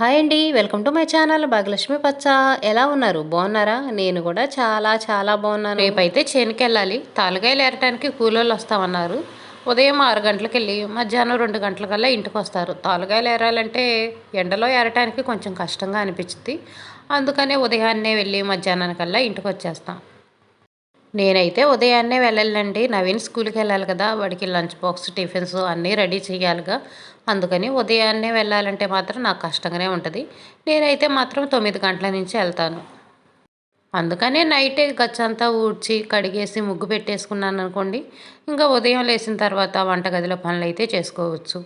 Hi అండి welcome to my channel Bhagyalakshmi పచ్చ. ఎలా ఉన్నారు? బాగున్నారా? నేను కూడా చాలా చాలా బాగున్నాను. రేపైతే చేనుకి వెళ్ళాలి తాలుగాయలు ఏరటానికి కూలోళ్ళు వస్తామన్నారు. ఉదయం ఆరు గంటలకు వెళ్ళి మధ్యాహ్నం రెండు గంటలకల్లా ఇంటికి వస్తారు తాలుగాయలు ఏరాలంటే ఎండలో ఏరటానికి కొంచెం కష్టంగా అనిపించింది అందుకనే ఉదయాన్నే వెళ్ళి మధ్యాహ్నానికల్లా ఇంటికి వచ్చేస్తాం నేనైతే ఉదయాన్నే వెళ్ళాలండి. నవీన్ స్కూల్కి వెళ్ళాలి కదా వాడికి లంచ్ బాక్స్ టిఫిన్స్ అన్నీ రెడీ చేయాలిగా. అందుకని ఉదయాన్నే వెళ్ళాలంటే మాత్రం నాకు కష్టంగానే ఉంటుంది. నేనైతే మాత్రం తొమ్మిది గంటల నుంచి వెళ్తాను. అందుకనే నైటే గచ్చంతా ఊడ్చి కడిగేసి ముగ్గు పెట్టేసుకున్నాను అనుకోండి ఇంకా ఉదయం లేచిన తర్వాత వంటగదిలో పనులు అయితే చేసుకోవచ్చు.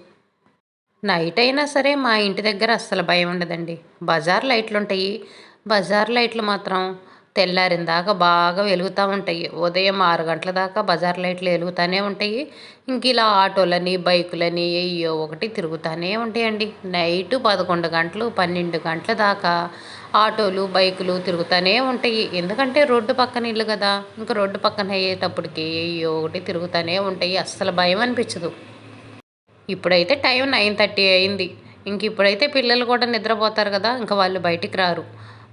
నైట్ అయినా సరే మా ఇంటి దగ్గర అస్సలు భయం ఉండదండి. బజార్ లైట్లు ఉంటాయి బజార్ లైట్లు మాత్రం తెల్లారిన దాకా బాగా వెలుగుతూ ఉంటాయి. ఉదయం ఆరు గంటల దాకా బజార్ లైట్లు వెలుగుతూనే ఉంటాయి. ఇంక ఇలా ఆటోలని బైకులని అయ్యో ఒకటి తిరుగుతూనే ఉంటాయండి. నైటు పదకొండు గంటలు పన్నెండు గంటల దాకా ఆటోలు బైకులు తిరుగుతూనే ఉంటాయి. ఎందుకంటే రోడ్డు పక్కన ఇల్లు కదా. ఇంకా రోడ్డు పక్కన అయ్యేటప్పటికి అయ్యో ఒకటి తిరుగుతూనే ఉంటాయి. అస్సలు భయం అనిపించదు. ఇప్పుడైతే టైం నైన్ థర్టీ అయింది. ఇంక ఇప్పుడైతే పిల్లలు కూడా నిద్రపోతారు కదా. ఇంకా వాళ్ళు బయటికి రారు.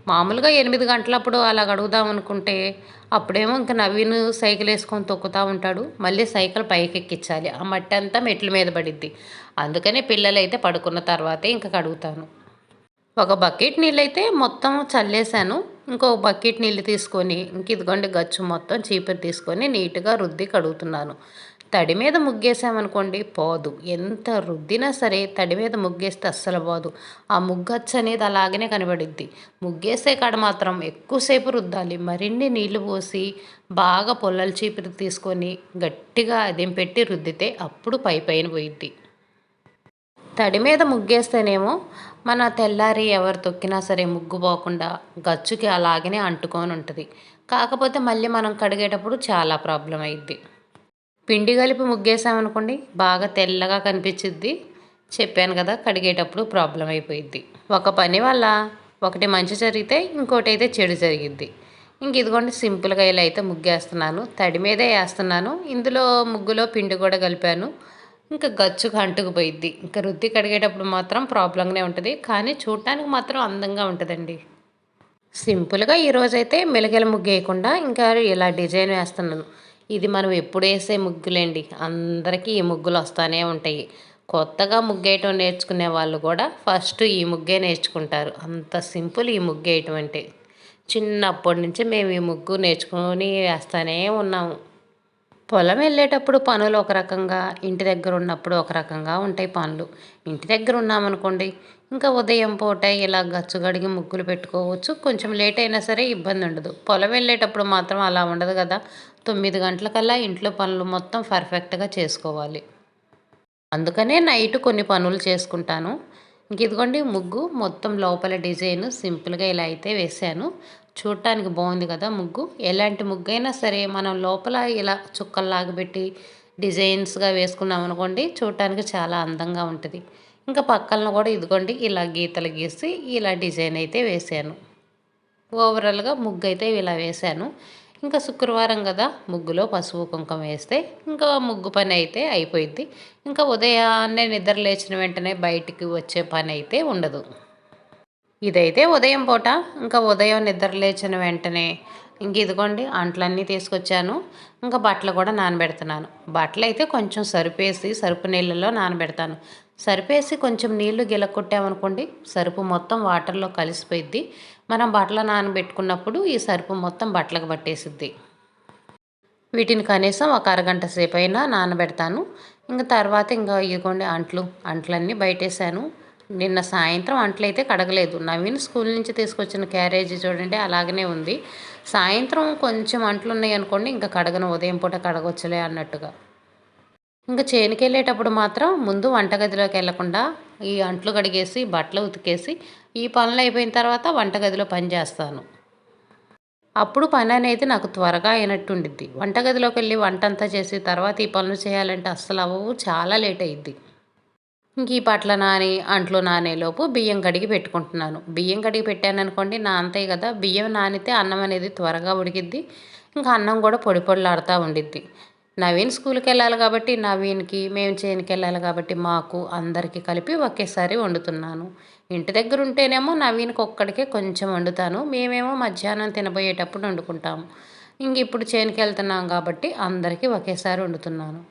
మామూలుగా ఎనిమిది గంటలప్పుడు అలా అడుగుదాం అనుకుంటే అప్పుడేమో ఇంకా నవీన్ సైకిల్ వేసుకొని తొక్కుతూ ఉంటాడు. మళ్ళీ సైకిల్ పైకి ఎక్కించాలి. ఆ మట్టి అంతా మెట్ల మీద పడిద్ది. అందుకనే పిల్లలు అయితే పడుకున్న తర్వాతే ఇంకా కడుగుతాను. ఒక బకెట్ నీళ్ళు అయితే మొత్తం చల్లేశాను. ఇంకో బకెట్ నీళ్ళు తీసుకొని ఇంక ఇదిగోండి గచ్చు మొత్తం చీపురు తీసుకొని నీట్గా రుద్ది కడుగుతున్నాను. తడి మీద ముగ్గేసామనుకోండి పోదు. ఎంత రుద్దినా సరే తడి మీద ముగ్గేస్తే అస్సలు పోదు. ఆ ముగ్గచ్చు అనేది అలాగనే కనబడిద్ది. ముగ్గేసే కాడ మాత్రం ఎక్కువసేపు రుద్దాలి. మరిన్ని నీళ్ళు పోసి బాగా పొల్లల చీపురు తీసుకొని గట్టిగా అదేం పెట్టి రుద్దితే అప్పుడు పై పైన పోయిద్ది. తడి మీద ముగ్గేస్తేనేమో మన తెల్లారి ఎవరు తొక్కినా సరే ముగ్గు పోకుండా గచ్చుకి అలాగనే అంటుకొని ఉంటుంది. కాకపోతే మళ్ళీ మనం కడిగేటప్పుడు చాలా ప్రాబ్లం అయింది పిండి కలిపి ముగ్గేసామనుకోండి బాగా తెల్లగా కనిపించిద్ది. చెప్పాను కదా కడిగేటప్పుడు ప్రాబ్లం అయిపోయిద్ది. ఒక పని వల్ల ఒకటి మంచి జరిగితే ఇంకోటి అయితే చెడు జరిగిద్ది. ఇంక ఇదిగోండి సింపుల్గా ఇలా అయితే ముగ్గేస్తున్నాను. తడి మీదే వేస్తున్నాను. ఇందులో ముగ్గులో పిండి కూడా కలిపాను. ఇంకా గచ్చుకు అంటుకుపోయిద్ది. ఇంకా రుద్ది కడిగేటప్పుడు మాత్రం ప్రాబ్లంగానే ఉంటుంది. కానీ చూడటానికి మాత్రం అందంగా ఉంటుందండి. సింపుల్గా ఈరోజైతే మెలగల ముగ్గు వేయకుండా ఇంకా ఇలా డిజైన్ వేస్తున్నాను. ఇది మనం ఎప్పుడు వేసే ముగ్గులేండి. అందరికీ ఈ ముగ్గులు వస్తూనే ఉంటాయి. కొత్తగా ముగ్గేయటం నేర్చుకునే వాళ్ళు కూడా ఫస్ట్ ఈ ముగ్గే నేర్చుకుంటారు. అంత సింపుల్ ఈ ముగ్గేయటం అంటే. చిన్నప్పటి నుంచి మేము ఈ ముగ్గు నేర్చుకొని వేస్తూనే ఉన్నాము. పొలం వెళ్ళేటప్పుడు పనులు ఒక రకంగా ఇంటి దగ్గర ఉన్నప్పుడు ఒక రకంగా ఉంటాయి పనులు. ఇంటి దగ్గర ఉన్నామనుకోండి ఇంకా ఉదయం పూట ఇలా గచ్చు గడిగి ముగ్గులు పెట్టుకోవచ్చు. కొంచెం లేట్ అయినా సరే ఇబ్బంది ఉండదు. పొలం వెళ్ళేటప్పుడు మాత్రం అలా ఉండదు కదా. తొమ్మిది గంటలకల్లా ఇంట్లో పనులు మొత్తం పర్ఫెక్ట్గా చేసుకోవాలి. అందుకనే నైట్ కొన్ని పనులు చేసుకుంటాను. ఇంక ఇదిగోండి ముగ్గు. మొత్తం లోపల డిజైన్ సింపుల్గా ఇలా అయితే వేసాను చూడటానికి బాగుంది కదా ముగ్గు. ఎలాంటి ముగ్గు అయినా సరే మనం లోపల ఇలా చుక్కల్లాగా పెట్టి డిజైన్స్గా వేసుకున్నాం అనుకోండి చూడటానికి చాలా అందంగా ఉంటుంది. ఇంకా పక్కన కూడా ఇదిగోండి ఇలా గీతలు గీసి ఇలా డిజైన్ అయితే వేసాను ఓవరాల్గా ముగ్గు అయితే ఇలా వేశాను. ఇంకా శుక్రవారం కదా ముగ్గులో పసుపు కుంకుమ వేస్తే ఇంకా ముగ్గు పని అయితే అయిపోయింది ఇంకా ఉదయాన్నే నిద్ర లేచిన వెంటనే బయటికి వచ్చే పని అయితే ఉండదు. ఇదైతే ఉదయం పూట. ఇంకా ఉదయం నిద్ర లేచిన వెంటనే ఇంక ఇదిగోండి అంట్లన్నీ తీసుకొచ్చాను. ఇంకా బట్టలు కూడా నానబెడుతున్నాను. బట్టలు అయితే కొంచెం సరిపేసి సరుపు నీళ్ళలో నానబెడతాను. సరిపేసి కొంచెం నీళ్ళు గిలకొట్టామనుకోండి సరుపు మొత్తం వాటర్లో కలిసిపోయిద్ది. మనం బట్టలు నానబెట్టుకున్నప్పుడు ఈ సరుపు మొత్తం బట్టలకు పట్టేసిద్ది. వీటిని కనీసం ఒక అరగంట సేపు అయినా నానబెడతాను. ఇంకా తర్వాత ఇంకా ఇదిగోండి అంట్లు అంట్లన్నీ బయటేసాను నిన్న సాయంత్రం అంట్లయితే కడగలేదు. నవీన్ స్కూల్ నుంచి తీసుకొచ్చిన క్యారేజీ చూడండి అలాగనే ఉంది. సాయంత్రం కొంచెం అంట్లు ఉన్నాయి అనుకోండి ఇంకా కడగను ఉదయం పూట కడగొచ్చులే అన్నట్టుగా. ఇంకా చేనుకి వెళ్ళేటప్పుడు మాత్రం ముందు వంటగదిలోకి వెళ్ళకుండా ఈ అంట్లు కడిగేసి బట్టలు ఉతికేసి ఈ పనులు అయిపోయిన తర్వాత వంటగదిలో పని చేస్తాను. అప్పుడు పని అనేది నాకు త్వరగా అయినట్టు ఉండిద్ది వంటగదిలోకి వెళ్ళి వంట అంతా చేసి తర్వాత ఈ పనులు చేయాలంటే అస్సలు అవ్వవు చాలా లేట్ అయ్యిద్ది ఇంక ఈ పట్ల నాని అంట్లు నానేలోపు బియ్యం కడిగి పెట్టుకుంటున్నాను. బియ్యం కడిగి పెట్టాను అనుకోండి నా అంతే కదా బియ్యం నానితే అన్నం అనేది త్వరగా ఉడికిద్ది. ఇంకా అన్నం కూడా పొడి పొడిలాడుతూ ఉండిద్ది. నవీన్ స్కూల్కి వెళ్ళాలి కాబట్టి నవీన్కి మేము చేనుకి వెళ్ళాలి కాబట్టి మాకు అందరికీ కలిపి ఒకేసారి వండుతున్నాను. ఇంటి దగ్గర ఉంటేనేమో నవీన్కి ఒక్కడికే కొంచెం వండుతాను. మేమేమో మధ్యాహ్నం తినబోయేటప్పుడు వండుకుంటాము. ఇంక ఇప్పుడు చేనుకి వెళ్తున్నాం కాబట్టి అందరికీ ఒకేసారి వండుతున్నాను.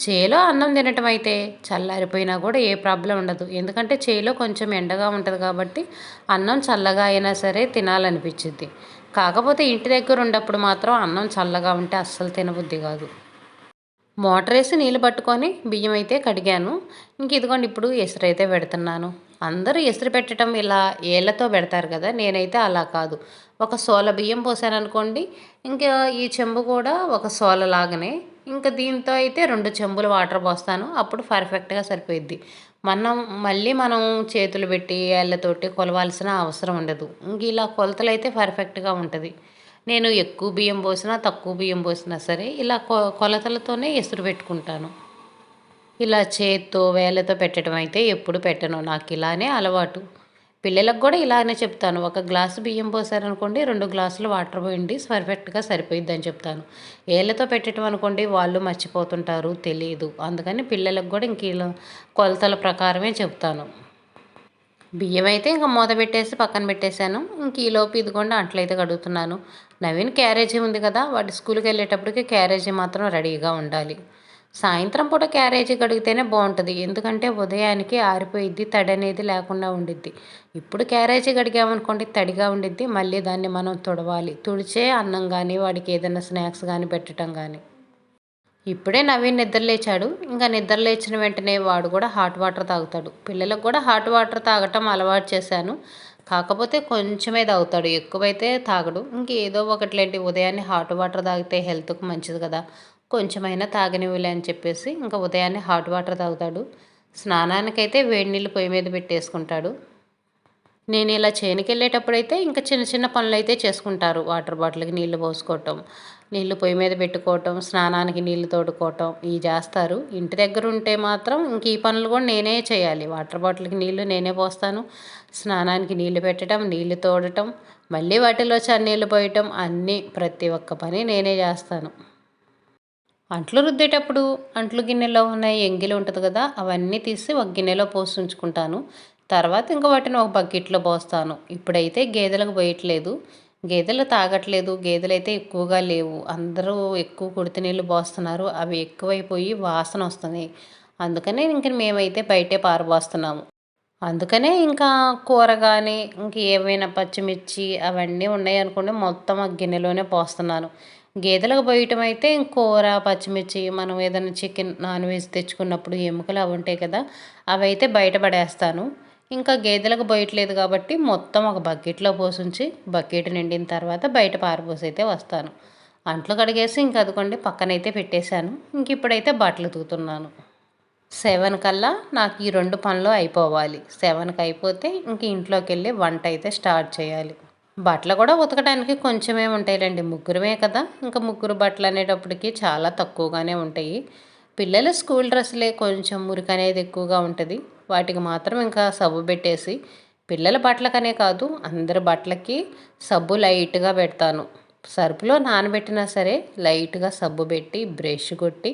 చేలో అన్నం తినటం అయితే చల్లారిపోయినా కూడా ఏ ప్రాబ్లం ఉండదు. ఎందుకంటే చేలో కొంచెం ఎండగా ఉంటుంది కాబట్టి అన్నం చల్లగా అయినా సరే తినాలనిపించింది కాకపోతే ఇంటి దగ్గర ఉన్నప్పుడు మాత్రం అన్నం చల్లగా ఉంటే అస్సలు తినబుద్ధి కాదు. మోటార్ వేసి నీళ్ళు పట్టుకొని బియ్యం అయితే కడిగాను. ఇంక ఇదిగోండి ఇప్పుడు ఎసురైతే పెడుతున్నాను. అందరూ ఎసురు పెట్టడం ఇలా ఏళ్ళతో పెడతారు కదా నేనైతే అలా కాదు. ఒక సోల బియ్యం పోసాను అనుకోండి ఇంకా ఈ చెంబు కూడా ఒక సోల లాగానే. ఇంకా దీంతో అయితే రెండు చెంబులు వాటర్ పోస్తాను. అప్పుడు పర్ఫెక్ట్గా సరిపోయిద్ది. మనం మళ్ళీ మనం చేతులు పెట్టి ఏళ్ళతోటి కొలవాల్సిన అవసరం ఉండదు. ఇంక ఇలా కొలతలు అయితే పర్ఫెక్ట్గా ఉంటుంది. నేను ఎక్కువ బియ్యం పోసినా తక్కువ బియ్యం పోసినా సరే ఇలా కొ కొలతలతోనే ఎసురు పెట్టుకుంటాను. ఇలా చేత్తో వేళ్ళతో పెట్టడం అయితే ఎప్పుడు పెట్టను. నాకు ఇలానే అలవాటు. పిల్లలకు కూడా ఇలానే చెప్తాను. ఒక గ్లాసు బియ్యం పోసారనుకోండి రెండు గ్లాసులు వాటర్ పోయండి పర్ఫెక్ట్గా సరిపోయిద్ది అని చెప్తాను. ఏళ్ళతో పెట్టడం అనుకోండి వాళ్ళు మర్చిపోతుంటారు తెలియదు అందుకని పిల్లలకు కూడా ఇంక ఇలా కొలతల ప్రకారమే చెప్తాను. బియ్యం అయితే ఇంకా మూత పెట్టేసి పక్కన పెట్టేశాను. ఇంక ఈలోపు ఇదిగోండి అట్లయితే కడుగుతున్నాను. నవీన్ క్యారేజీ ఉంది కదా వాటి స్కూల్కి వెళ్ళేటప్పటికి క్యారేజీ మాత్రం రెడీగా ఉండాలి. సాయంత్రం పూట క్యారేజీ కడిగితేనే బాగుంటుంది. ఎందుకంటే ఉదయానికి ఆరిపోయిద్ది తడి అనేది లేకుండా ఉండిద్ది. ఇప్పుడు క్యారేజీ కడిగామనుకోండి తడిగా ఉండిద్ది. మళ్ళీ దాన్ని మనం తుడవాలి. తుడిచే అన్నం కానీ వాడికి ఏదైనా స్నాక్స్ కానీ పెట్టడం కానీ ఇప్పుడే నవీన్ నిద్రలేచాడు ఇంకా నిద్రలేచిన వెంటనే వాడు కూడా హాట్ వాటర్ తాగుతాడు. పిల్లలకు కూడా హాట్ వాటర్ తాగటం అలవాటు చేశాను. కాకపోతే కొంచెమే తాగుతాడు. ఎక్కువైతే తాగడు. ఇంకేదో ఒకట్లేంటి ఉదయాన్నే హాట్ వాటర్ తాగితే హెల్త్కు మంచిది కదా. కొంచెమైనా తాగనివ్వలే అని చెప్పేసి ఇంకా ఉదయాన్నే హాట్ వాటర్ తాగుతాడు. స్నానానికైతే వేడి నీళ్ళు పొయ్యి మీద పెట్టేసుకుంటాడు. నేను ఇలా చేనుకి వెళ్ళేటప్పుడైతే ఇంకా చిన్న చిన్న పనులు అయితే చేసుకుంటారు. వాటర్ బాటిల్కి నీళ్ళు పోసుకోవటం నీళ్ళు పొయ్యి మీద పెట్టుకోవటం స్నానానికి నీళ్ళు తోడుకోవటం ఇవి చేస్తారు. ఇంటి దగ్గర ఉంటే మాత్రం ఇంక ఈ పనులు కూడా నేనే చేయాలి. వాటర్ బాటిల్కి నీళ్ళు నేనే పోస్తాను. స్నానానికి నీళ్ళు పెట్టడం నీళ్ళు తోడటం మళ్ళీ వాటిలో చన్నీళ్ళు పోయటం అన్నీ ప్రతి ఒక్క పని నేనే చేస్తాను. అంట్లు రుద్దేటప్పుడు అంట్లు గిన్నెలో ఉన్న ఎంగిలి ఉంటుంది కదా అవన్నీ తీసి ఒక గిన్నెలో పోసి ఉంచుకుంటాను. తర్వాత ఇంకా వాటిని ఒక బకెట్లో పోస్తాను. ఇప్పుడైతే గేదెలకు పోయట్లేదు. గేదెలు తాగట్లేదు. గేదెలు అయితే ఎక్కువగా లేవు. అందరూ ఎక్కువ కుడితి నీళ్ళు పోస్తున్నారు. అవి ఎక్కువైపోయి వాసన వస్తుంది. అందుకనే ఇంక మేమైతే బయటే పారబోస్తున్నాము అందుకనే ఇంకా కూర కానీ ఇంక ఏమైనా పచ్చిమిర్చి అవన్నీ ఉన్నాయి అనుకోండి మొత్తం ఆ గిన్నెలోనే పోస్తున్నాను. గేదెలకు పోయటం అయితే కూర పచ్చిమిర్చి మనం ఏదైనా చికెన్ నాన్ వెజ్ తెచ్చుకున్నప్పుడు ఎముకలు అవి ఉంటాయి కదా అవి అయితే బయటపడేస్తాను ఇంకా గేదెలకు పోయట్లేదు కాబట్టి మొత్తం ఒక బకెట్లో పోసుంచి బకెట్ నిండిన తర్వాత బయట పారబోసి అయితే వస్తాను. అంట్లు కడిగేసి ఇంక అదుకోండి పక్కనైతే పెట్టేశాను. ఇంక ఇప్పుడైతే బట్టలు తూతున్నాను సెవెన్ కల్లా నాకు ఈ రెండు పనులు అయిపోవాలి. సెవెన్కి అయిపోతే ఇంక ఇంట్లోకి వెళ్ళి వంట అయితే స్టార్ట్ చేయాలి. బట్టలు కూడా ఉతకడానికి కొంచెమే ఉంటాయిలేండి. ముగ్గురమే కదా. ఇంకా ముగ్గురు బట్టలు అనేటప్పటికి చాలా తక్కువగానే ఉంటాయి. పిల్లల స్కూల్ డ్రెస్సులే కొంచెం మురికి అనేది ఎక్కువగా ఉంటుంది. వాటికి మాత్రం ఇంకా సబ్బు పెట్టేసి పిల్లల బట్టలకనే కాదు అందరి బట్టలకి సబ్బు లైట్గా పెడతాను. సరుపులో నానబెట్టినా సరే లైట్గా సబ్బు పెట్టి బ్రష్ కొట్టి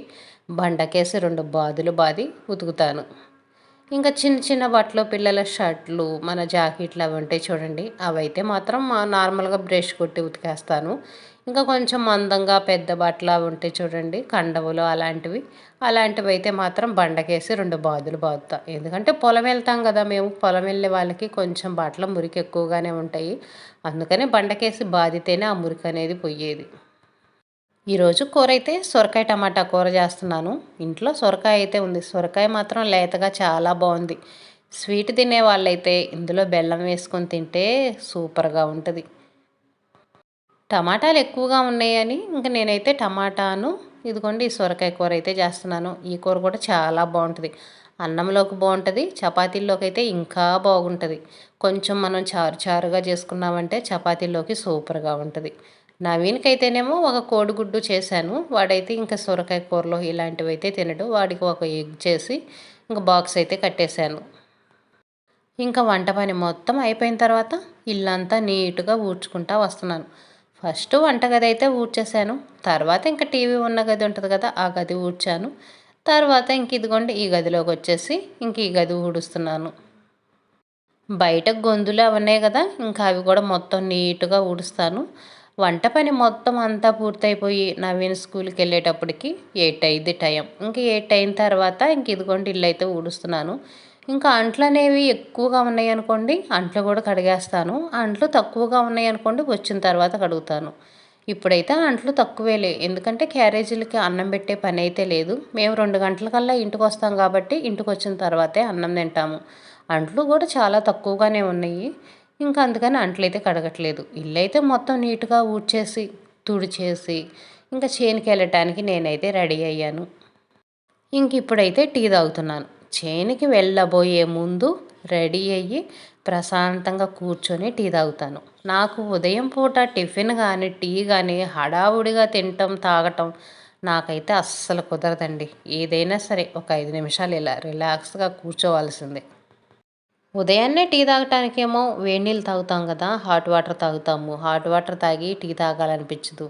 బండకేసి రెండు బాదులు బాది ఉతుకుతాను. ఇంకా చిన్న చిన్న బట్టలు పిల్లల షర్ట్లు మన జాకెట్లు అవి ఉంటాయి చూడండి. అవి అయితే మాత్రం నార్మల్గా బ్రష్ కొట్టి ఉతికేస్తాను. ఇంకా కొంచెం మందంగా పెద్ద బట్టలు అవి ఉంటాయి చూడండి కండవులు అలాంటివి. అలాంటివి అయితే మాత్రం బండకేసి రెండు బాదులు బాదుతా. ఎందుకంటే పొలం వెళ్తాం కదా మేము పొలం వెళ్ళే వాళ్ళకి కొంచెం బట్టలు మురికి ఎక్కువగానే ఉంటాయి. అందుకని బండకేసి బాదితేనే ఆ మురికి అనేది పోయేది. ఈరోజు కూర అయితే సొరకాయ టమాటా కూర చేస్తున్నాను. ఇంట్లో సొరకాయ అయితే ఉంది. సొరకాయ మాత్రం లేతగా చాలా బాగుంది. స్వీట్ తినే వాళ్ళైతే ఇందులో బెల్లం వేసుకొని తింటే సూపర్గా ఉంటుంది. టమాటాలు ఎక్కువగా ఉన్నాయని ఇంక నేనైతే టమాటాను ఇదిగోండి ఈ సొరకాయ కూర అయితే చేస్తున్నాను. ఈ కూర కూడా చాలా బాగుంటుంది. అన్నంలోకి బాగుంటుంది చపాతీల్లోకి అయితే ఇంకా బాగుంటుంది. కొంచెం మనం చారు చారుగా చేసుకున్నామంటే చపాతీల్లోకి సూపర్గా ఉంటుంది. నవీన్కి ఒక కోడిగుడ్డు చేశాను. వాడైతే ఇంకా సొరకాయ కూరలో ఇలాంటివి అయితే తినడు. వాడికి ఒక ఎగ్ చేసి ఇంకా బాక్స్ అయితే కట్టేశాను. ఇంకా వంట పని మొత్తం అయిపోయిన తర్వాత ఇల్లంతా నీట్గా ఊడ్చుకుంటా వస్తున్నాను. ఫస్ట్ వంటగది అయితే ఊడ్చేశాను. తర్వాత ఇంకా టీవీ ఉన్న గది ఉంటుంది కదా ఆ గది ఊడ్చాను. తర్వాత ఇంక ఇదిగోండి ఈ గదిలోకి వచ్చేసి ఇంక ఈ గది ఊడుస్తున్నాను. బయట గొంతులు ఉన్నాయి కదా ఇంకా అవి కూడా మొత్తం నీట్గా ఊడుస్తాను. వంట పని మొత్తం అంతా పూర్తయిపోయి నవీన్ స్కూల్కి వెళ్ళేటప్పటికి ఎయిట్ అయింది టైం. ఇంకా ఎయిట్ అయిన తర్వాత ఇంక ఇదిగోండి ఇల్లు అయితే ఊడుస్తున్నాను. ఇంకా అంట్లు అనేవి ఎక్కువగా ఉన్నాయి అనుకోండి అంట్లు కూడా కడిగేస్తాను. అంట్లు తక్కువగా ఉన్నాయి అనుకోండి వచ్చిన తర్వాత కడుగుతాను. ఇప్పుడైతే అంట్లు తక్కువేలే ఎందుకంటే క్యారేజీలకి అన్నం పెట్టే పని అయితే లేదు. మేము రెండు గంటలకల్లా ఇంటికి వస్తాం కాబట్టి ఇంటికి వచ్చిన తర్వాతే అన్నం తింటాము. అంట్లు కూడా చాలా తక్కువగానే ఉన్నాయి. ఇంకా అందుకని అంట్లయితే కడగట్లేదు. ఇల్లు అయితే మొత్తం నీట్గా ఊడ్చేసి తుడిచేసి ఇంకా చేనుకి వెళ్ళటానికి నేనైతే రెడీ అయ్యాను. ఇంక ఇప్పుడైతే టీ తాగుతున్నాను. చేనికి వెళ్ళబోయే ముందు రెడీ అయ్యి ప్రశాంతంగా కూర్చొని టీ తాగుతాను. నాకు ఉదయం పూట టిఫిన్ కానీ టీ కానీ హడావుడిగా తినటం తాగటం నాకైతే అస్సలు కుదరదండి. ఏదైనా సరే ఒక ఐదు నిమిషాలు ఇలా రిలాక్స్గా కూర్చోవాల్సిందే. ఉదయాన్నే టీ తాగటానికేమో వేడి నీళ్ళు తాగుతాం కదా హాట్ వాటర్ తాగుతాము. హాట్ వాటర్ తాగి టీ తాగాలనిపించదు.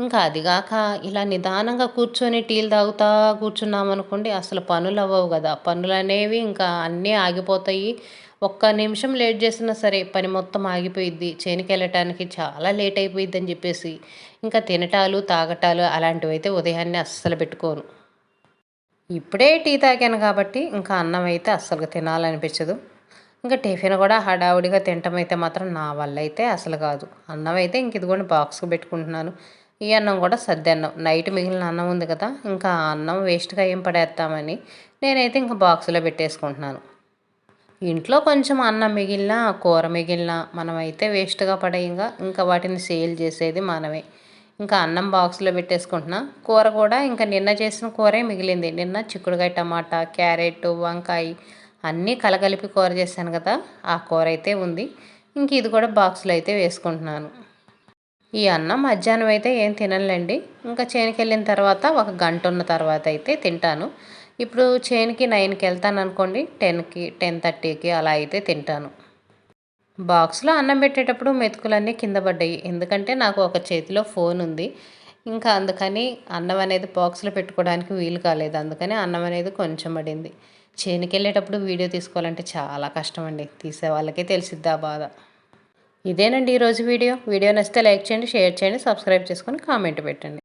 ఇంకా అదిగాక ఇలా నిదానంగా కూర్చొని టీలు తాగుతా కూర్చున్నామనుకోండి అసలు పనులు అవ్వవు కదా. పనులు అనేవి ఇంకా అన్నీ ఆగిపోతాయి. ఒక్క నిమిషం లేట్ చేసినా సరే పని మొత్తం ఆగిపోయిద్ది. చేనికి వెళ్ళటానికి చాలా లేట్ అయిపోయిద్ది అని చెప్పేసి ఇంకా తినటాలు తాగటాలు అలాంటివి అయితే ఉదయాన్నే అస్సలు పెట్టుకోను. ఇప్పుడే టీ తాగాను కాబట్టి ఇంకా అన్నం అయితే అస్సలు తినాలనిపించదు. ఇంకా టిఫిన్ కూడా హడావుడిగా తినటం అయితే మాత్రం నా వల్ల అయితే అసలు కాదు. అన్నం అయితే ఇంక ఇదిగోండి బాక్స్కి పెట్టుకుంటున్నాను. ఈ అన్నం కూడా సద్దన్నం నైట్ మిగిలిన అన్నం ఉంది కదా ఇంకా అన్నం వేస్ట్గా ఏం పడేస్తామని నేనైతే ఇంకా బాక్స్లో పెట్టేసుకుంటున్నాను. ఇంట్లో కొంచెం అన్నం మిగిలిన కూర మిగిలిన మనమైతే వేస్ట్గా పడేయంగా ఇంకా వాటిని సేల్ చేసేది మనమే. ఇంకా అన్నం బాక్స్లో పెట్టేసుకుంటున్నా. కూర కూడా ఇంకా నిన్న చేసిన కూరే మిగిలింది. నిన్న చిక్కుడుకాయ టమాటా క్యారెట్ వంకాయ అన్నీ కలగలిపి కూర చేశాను కదా ఆ కూర అయితే ఉంది. ఇంక ఇది కూడా బాక్స్లో అయితే వేసుకుంటున్నాను. ఈ అన్నం మధ్యాహ్నం అయితే ఏం తినలేండి ఇంకా చేనికి వెళ్ళిన తర్వాత ఒక గంట ఉన్న తర్వాత అయితే తింటాను. ఇప్పుడు చేనికి నైన్కి వెళ్తాను అనుకోండి టెన్కి టెన్ థర్టీకి అలా అయితే తింటాను. బాక్స్లో అన్నం పెట్టేటప్పుడు మెతుకులన్నీ కింద పడ్డాయి. ఎందుకంటే నాకు ఒక చేతిలో ఫోన్ ఉంది. ఇంకా అందుకని అన్నం అనేది బాక్స్లో పెట్టుకోవడానికి వీలు కాలేదు. అందుకని అన్నం అనేది కొంచెం పడింది. చేనుకి వెళ్ళేటప్పుడు వీడియో తీసుకోవాలంటే చాలా కష్టం అండి తీసే వాళ్ళకే తెలిసిద్ది ఆ బాధ. ఇదేనండి ఈరోజు వీడియో. వీడియో నచ్చితే లైక్ చేయండి షేర్ చేయండి సబ్స్క్రైబ్ చేసుకొని కామెంట్ పెట్టండి.